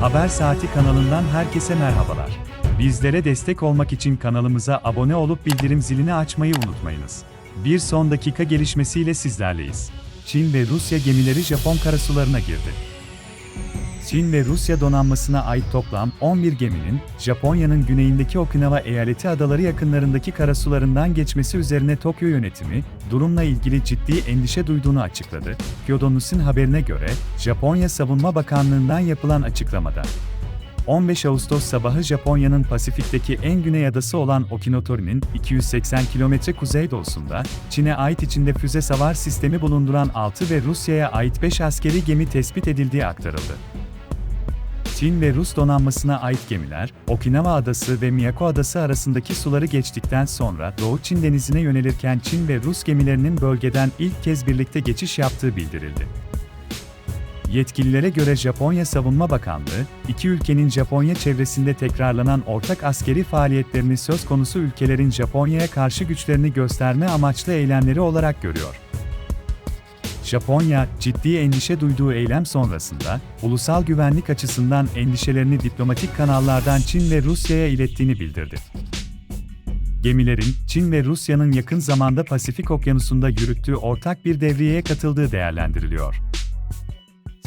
Haber Saati kanalından herkese merhabalar. Bizlere destek olmak için kanalımıza abone olup bildirim zilini açmayı unutmayınız. Bir son dakika gelişmesiyle sizlerleyiz. Çin ve Rusya gemileri Japon karasularına girdi. Çin ve Rusya donanmasına ait toplam 11 geminin, Japonya'nın güneyindeki Okinawa eyaleti adaları yakınlarındaki karasularından geçmesi üzerine Tokyo yönetimi, durumla ilgili ciddi endişe duyduğunu açıkladı. Kyodo News'un haberine göre, Japonya Savunma Bakanlığı'ndan yapılan açıklamada, 15 Ağustos sabahı Japonya'nın Pasifik'teki en güney adası olan Okinotori'nin 280 kilometre kuzeydoğusunda, Çin'e ait içinde füze savar sistemi bulunduran 6 ve Rusya'ya ait 5 askeri gemi tespit edildiği aktarıldı. Çin ve Rus donanmasına ait gemiler, Okinawa Adası ve Miyako Adası arasındaki suları geçtikten sonra Doğu Çin Denizi'ne yönelirken Çin ve Rus gemilerinin bölgeden ilk kez birlikte geçiş yaptığı bildirildi. Yetkililere göre Japonya Savunma Bakanlığı, iki ülkenin Japonya çevresinde tekrarlanan ortak askeri faaliyetlerini söz konusu ülkelerin Japonya'ya karşı güçlerini gösterme amaçlı eylemleri olarak görüyor. Japonya, ciddi endişe duyduğu eylem sonrasında, ulusal güvenlik açısından endişelerini diplomatik kanallardan Çin ve Rusya'ya ilettiğini bildirdi. Gemilerin, Çin ve Rusya'nın yakın zamanda Pasifik Okyanusu'nda yürüttüğü ortak bir devriyeye katıldığı değerlendiriliyor.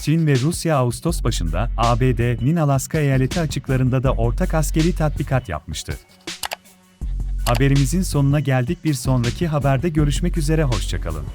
Çin ve Rusya Ağustos başında ABD'nin Alaska eyaleti açıklarında da ortak askeri tatbikat yapmıştı. Haberimizin sonuna geldik bir sonraki haberde görüşmek üzere hoşçakalın.